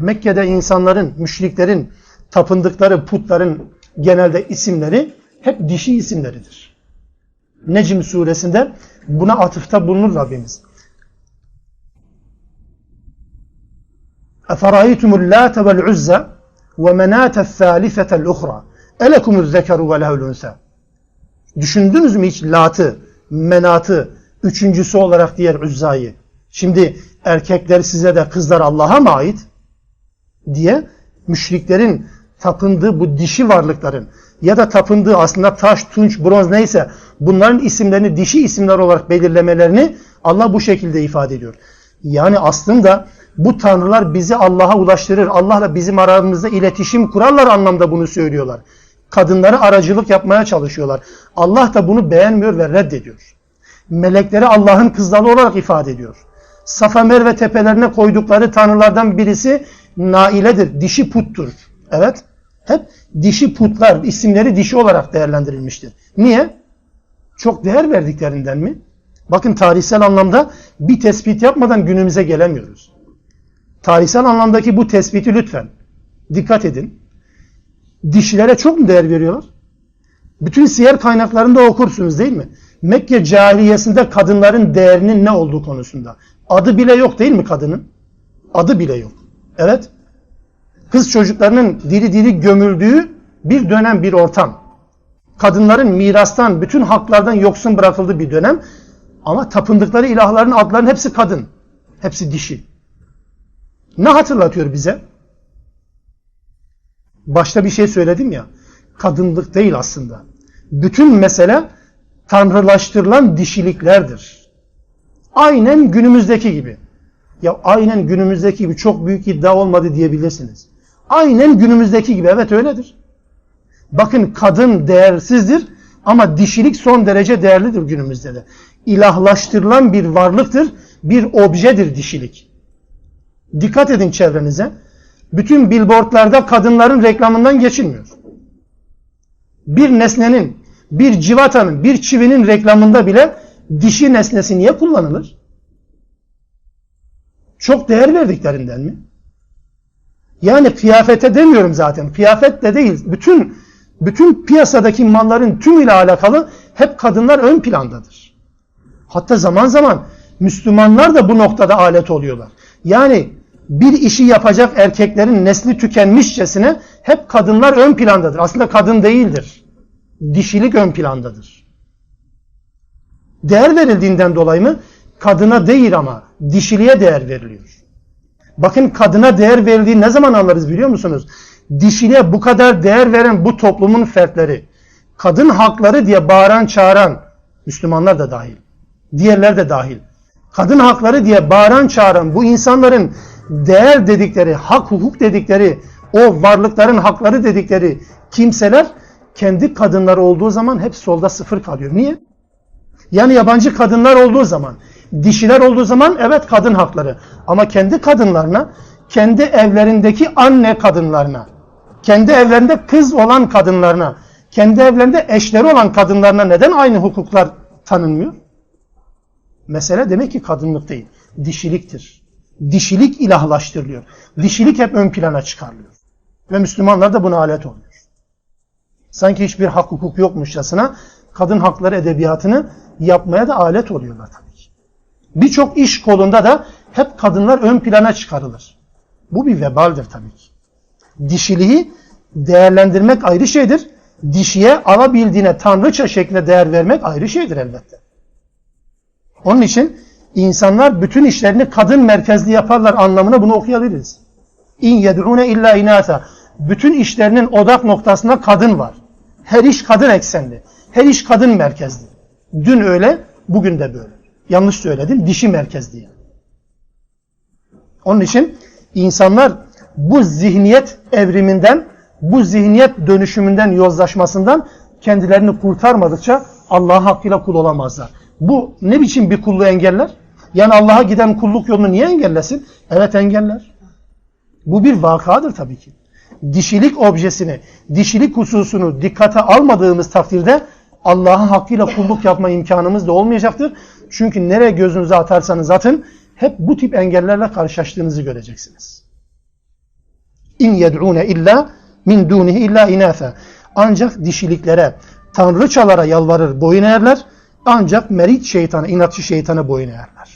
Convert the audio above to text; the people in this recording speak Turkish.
Mekke'de insanların, müşriklerin tapındıkları putların genelde isimleri hep dişi isimleridir. Necm suresinde buna atıfta bulunur Rabbimiz. اَفَرَأَيْتُمُ اللّٰةَ وَالْعُزَّ وَمَنَاتَ الثَّالِثَةَ الْاُخْرَى اَلَكُمُ الذَّكَرُ وَلَهُ الْاُنْسَى Düşündünüz mü hiç Lat'ı, Menat'ı, üçüncüsü olarak diğer Uzza'yı? Şimdi erkekler size de kızlar Allah'a mı ait? Diye müşriklerin tapındığı bu dişi varlıkların ya da tapındığı aslında taş, tunç, bronz neyse bunların isimlerini dişi isimler olarak belirlemelerini Allah bu şekilde ifade ediyor. Yani aslında bu tanrılar bizi Allah'a ulaştırır. Allah'la bizim aramızda iletişim kurarlar anlamda bunu söylüyorlar. Kadınlara aracılık yapmaya çalışıyorlar. Allah da bunu beğenmiyor ve reddediyor. Melekleri Allah'ın kızları olarak ifade ediyor. Safa Merve tepelerine koydukları tanrılardan birisi Naile'dir, dişi puttur. Evet, hep dişi putlar, isimleri dişi olarak değerlendirilmiştir. Niye? Çok değer verdiklerinden mi? Bakın tarihsel anlamda bir tespit yapmadan günümüze gelemiyoruz. Tarihsel anlamdaki bu tespiti lütfen dikkat edin. Dişilere çok mu değer veriyorlar? Bütün siyer kaynaklarında okursunuz değil mi? Mekke cahiliyesinde kadınların değerinin ne olduğu konusunda. Adı bile yok değil mi kadının? Adı bile yok. Evet. Kız çocuklarının diri diri gömüldüğü bir dönem, bir ortam. Kadınların mirastan, bütün haklardan yoksun bırakıldığı bir dönem. Ama tapındıkları ilahların adlarının hepsi kadın. Hepsi dişi. Ne hatırlatıyor bize? Başta bir şey söyledim ya. Kadınlık değil aslında. Bütün mesele tanrılaştırılan dişiliklerdir. Aynen günümüzdeki gibi. Ya aynen günümüzdeki gibi çok büyük iddia olmadı diyebilirsiniz. Aynen günümüzdeki gibi evet öyledir. Bakın kadın değersizdir ama dişilik son derece değerlidir günümüzde de. İlahlaştırılan bir varlıktır, bir objedir dişilik. Dikkat edin çevrenize. Bütün billboardlarda kadınların reklamından geçilmiyor. Bir nesnenin, bir civatanın, bir çivinin reklamında bile dişi nesnesi niye kullanılır? Çok değer verdiklerinden mi? Yani kıyafete demiyorum zaten. Kıyafet de değil. Bütün bütün piyasadaki malların tümüyle alakalı hep kadınlar ön plandadır. Hatta zaman zaman Müslümanlar da bu noktada alet oluyorlar. Yani bir işi yapacak erkeklerin nesli tükenmişçesine hep kadınlar ön plandadır. Aslında kadın değildir. Dişilik ön plandadır. Değer verildiğinden dolayı mı? Kadına değil ama dişiliğe değer veriliyor. Bakın kadına değer verildiği ne zaman anlarız biliyor musunuz? Dişiliğe bu kadar değer veren bu toplumun fertleri, kadın hakları diye bağıran çağıran, Müslümanlar da dahil, diğerler de dahil, kadın hakları diye bağıran çağıran bu insanların değer dedikleri, hak hukuk dedikleri, o varlıkların hakları dedikleri kimseler kendi kadınları olduğu zaman hep solda sıfır kalıyor. Niye? Yani yabancı kadınlar olduğu zaman, dişiler olduğu zaman evet kadın hakları. Ama kendi kadınlarına, kendi evlerindeki anne kadınlarına, kendi evlerinde kız olan kadınlarına, kendi evlerinde eşleri olan kadınlarına neden aynı hukuklar tanınmıyor? Mesele demek ki kadınlık değil, dişiliktir. Dişilik ilahlaştırılıyor. Dişilik hep ön plana çıkarılıyor. Ve Müslümanlar da buna alet oluyor. Sanki hiçbir hak hukuk yokmuşçasına kadın hakları edebiyatını yapmaya da alet oluyorlar tabii. Birçok iş kolunda da hep kadınlar ön plana çıkarılır. Bu bir vebaldir tabii ki. Dişiliği değerlendirmek ayrı şeydir. Dişiye alabildiğine tanrıça şeklinde değer vermek ayrı şeydir elbette. Onun için insanlar bütün işlerini kadın merkezli yaparlar anlamına bunu okuyabiliriz. İn yed'une illa inata. Bütün işlerinin odak noktasında kadın var. Her iş kadın eksenli. Her iş kadın merkezli. Dün öyle, bugün de böyle. Yanlış söyledim, dişi merkezli. Onun için insanlar bu zihniyet evriminden, bu zihniyet dönüşümünden, yozlaşmasından kendilerini kurtarmadıkça Allah'a hakkıyla kul olamazlar. Bu ne biçim bir kulluğu engeller? Yani Allah'a giden kulluk yolunu niye engellesin? Evet engeller. Bu bir vakadır tabii ki. Dişilik objesini, dişilik hususunu dikkate almadığımız takdirde Allah'a hakkıyla kulluk yapma imkanımız da olmayacaktır. Çünkü nereye gözünüzü atarsanız atın hep bu tip engellerle karşılaştığınızı göreceksiniz. İn yed'une illa min dunihi illa inatha. Ancak dişiliklere, tanrıçalara yalvarır, boyun eğerler. Ancak merit şeytana, inatçı şeytana boyun eğerler.